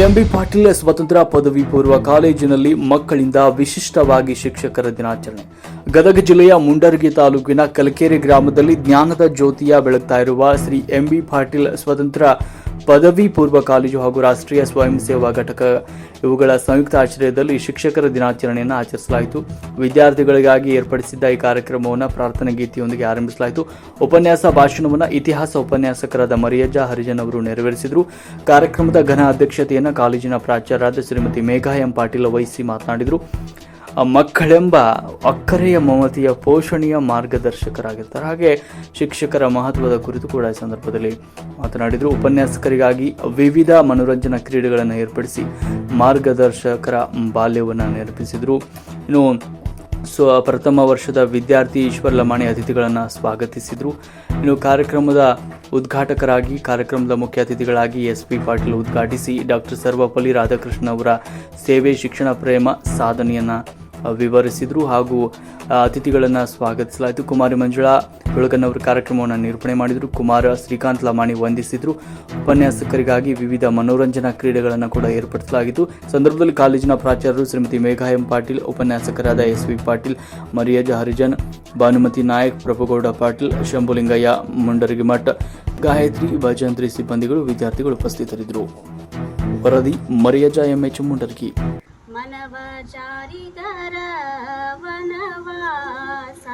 Shri M B Patil ಸ್ವತಂತ್ರ ಪದವಿ ಪೂರ್ವ ಕಾಲೇಜಿನಲ್ಲಿ ಮಕ್ಕಳಿಂದ ವಿಶಿಷ್ಟವಾಗಿ ಶಿಕ್ಷಕರ ದಿನಾಚರಣೆ. ಗದಗ ಜಿಲ್ಲೆಯ ಮುಂಡರಗಿ ತಾಲೂಕಿನ ಕಲಕೇರಿ ಗ್ರಾಮದಲ್ಲಿ ಜ್ಞಾನದ ಜ್ಯೋತಿಯ ಬೆಳಗ್ತಾ ಇರುವ ಶ್ರೀ ಎಂಬಿ ಪಾಟೀಲ್ ಸ್ವತಂತ್ರ ಪದವಿ ಪೂರ್ವ ಕಾಲೇಜು ಹಾಗೂ ರಾಷ್ಟ್ರೀಯ ಸ್ವಯಂ ಸೇವಾ ಘಟಕ. ಇವುಗಳ ಸಂಯುಕ್ತ ಆಶ್ರಯದಲ್ಲಿ ಶಿಕ್ಷಕರ ದಿನಾಚರಣೆಯನ್ನು ಆಚರಿಸಲಾಯಿತು. ವಿದ್ಯಾರ್ಥಿಗಳಿಗಾಗಿ ಏರ್ಪಡಿಸಿದ್ದ ಈ ಕಾರ್ಯಕ್ರಮವನ್ನು ಪ್ರಾರ್ಥನಾ ಗೀತೆಯೊಂದಿಗೆ ಆರಂಭಿಸಲಾಯಿತು. ಉಪನ್ಯಾಸ, ಭಾಷಣವನ್ನು ಇತಿಹಾಸ ಉಪನ್ಯಾಸಕರಾದ ಮರಿಯಜ್ಜ ಹರಿಜನ್ ಅವರು ನೆರವೇರಿಸಿದರು. ಕಾರ್ಯಕ್ರಮದ ಘನ ಅಧ್ಯಕ್ಷತೆಯನ್ನು ಕಾಲೇಜಿನ ಪ್ರಾಚಾರ್ಯರಾದ ಶ್ರೀಮತಿ ಮೇಘಾ ಎಂ ಪಾಟೀಲ್ ವಹಿಸಿ ಮಾತನಾಡಿದರು. ಮಕ್ಕಳೆಂಬ ಅಕ್ಕರೆಯ ಮಮತೆಯ ಪೋಷಣೆಯ ಮಾರ್ಗದರ್ಶಕರಾಗಿರ್ತಾರೆ. ಹಾಗೆ ಶಿಕ್ಷಕರ ಮಹತ್ವದ ಕುರಿತು ಕೂಡ ಈ ಸಂದರ್ಭದಲ್ಲಿ ಮಾತನಾಡಿದರು. ಉಪನ್ಯಾಸಕರಿಗಾಗಿ ವಿವಿಧ ಮನೋರಂಜನಾ ಕ್ರೀಡೆಗಳನ್ನು ಏರ್ಪಡಿಸಿ ಮಾರ್ಗದರ್ಶಕರ ಬಾಲ್ಯವನ್ನು ನೆನಪಿಸಿದರು. ಇನ್ನು ಸೊ ಪ್ರಥಮ ವರ್ಷದ ವಿದ್ಯಾರ್ಥಿ ಈಶ್ವರ್ ಲಮಾಣಿ ಅತಿಥಿಗಳನ್ನು ಸ್ವಾಗತಿಸಿದರು. ಇನ್ನು ಕಾರ್ಯಕ್ರಮದ ಉದ್ಘಾಟಕರಾಗಿ, ಕಾರ್ಯಕ್ರಮದ ಮುಖ್ಯ ಅತಿಥಿಗಳಾಗಿ ಎಸ್ ಪಿ ಪಾಟೀಲ್ ಉದ್ಘಾಟಿಸಿ ಡಾಕ್ಟರ್ ಸರ್ವಪಲ್ಲಿ ರಾಧಾಕೃಷ್ಣ ಅವರ ಸೇವೆ, ಶಿಕ್ಷಣ, ಪ್ರೇಮ, ಸಾಧನೆಯನ್ನು ವಿವರಿಸಿದರು ಹಾಗೂ ಅತಿಥಿಗಳನ್ನು ಸ್ವಾಗತಿಸಲಾಯಿತು. ಕುಮಾರಿ ಮಂಜುಳಾ ಬೆಳಗನ್ ಅವರು ಕಾರ್ಯಕ್ರಮವನ್ನು ನಿರೂಪಣೆ ಮಾಡಿದರು. ಕುಮಾರ, ಶ್ರೀಕಾಂತ್ ಲಮಾಣಿ ವಂದಿಸಿದರು. ಉಪನ್ಯಾಸಕರಿಗಾಗಿ ವಿವಿಧ ಮನೋರಂಜನಾ ಕ್ರೀಡೆಗಳನ್ನು ಕೂಡ ಏರ್ಪಡಿಸಲಾಗಿತ್ತು. ಸಂದರ್ಭದಲ್ಲಿ ಕಾಲೇಜಿನ ಪ್ರಾಚಾರ್ಯರು ಶ್ರೀಮತಿ ಮೇಘಾ ಎಂ ಪಾಟೀಲ್, ಉಪನ್ಯಾಸಕರಾದ ಎಸ್ ವಿ ಪಾಟೀಲ್, ಮರಿಯಜ ಹರಿಜನ್, ಭಾನುಮತಿ ನಾಯಕ್, ಪ್ರಭುಗೌಡ ಪಾಟೀಲ್, ಶಂಭುಲಿಂಗಯ್ಯ ಮುಂಡರಗಿಮಠ ಗಾಯತ್ರಿ, ಭಜಂತ್ರಿ ಸಿಬ್ಬಂದಿಗಳು, ವಿದ್ಯಾರ್ಥಿಗಳು ಉಪಸ್ಥಿತರಿದ್ದರು. ವರದಿ ಮರಿಯಜ ಎಂಎಚ್ ಮುಂಡರಗಿ. ಮನವ ಜಾರಿದರ ವನವಾಸ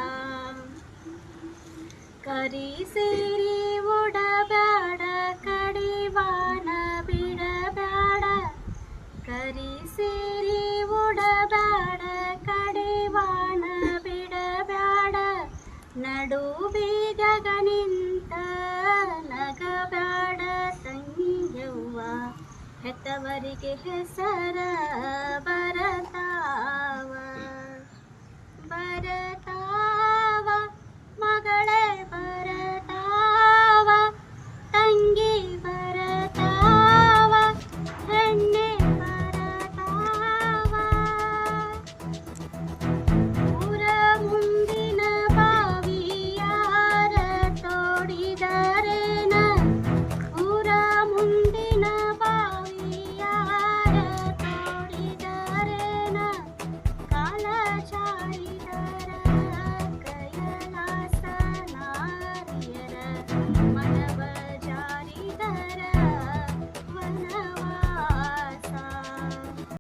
ಕರಿ ಸೇರಿ ಉಡಬ್ಯಾಡ, ಕಡಿವಾಣ ಬಿಡಬ್ಯಾಡ. ಕರಿ ಸೇರಿ ಉಡಬ್ಯಾಡ, ಕಡಿವಾಣ ಬಿಡಬ್ಯಾಡ. ನಡು ಬೀಗನಿಂತ ನಗಬ್ಯಾಡ ತಂಗಿಯವ್ವ ಹೆತ್ತವರಿಗೆ ಹೆಸರ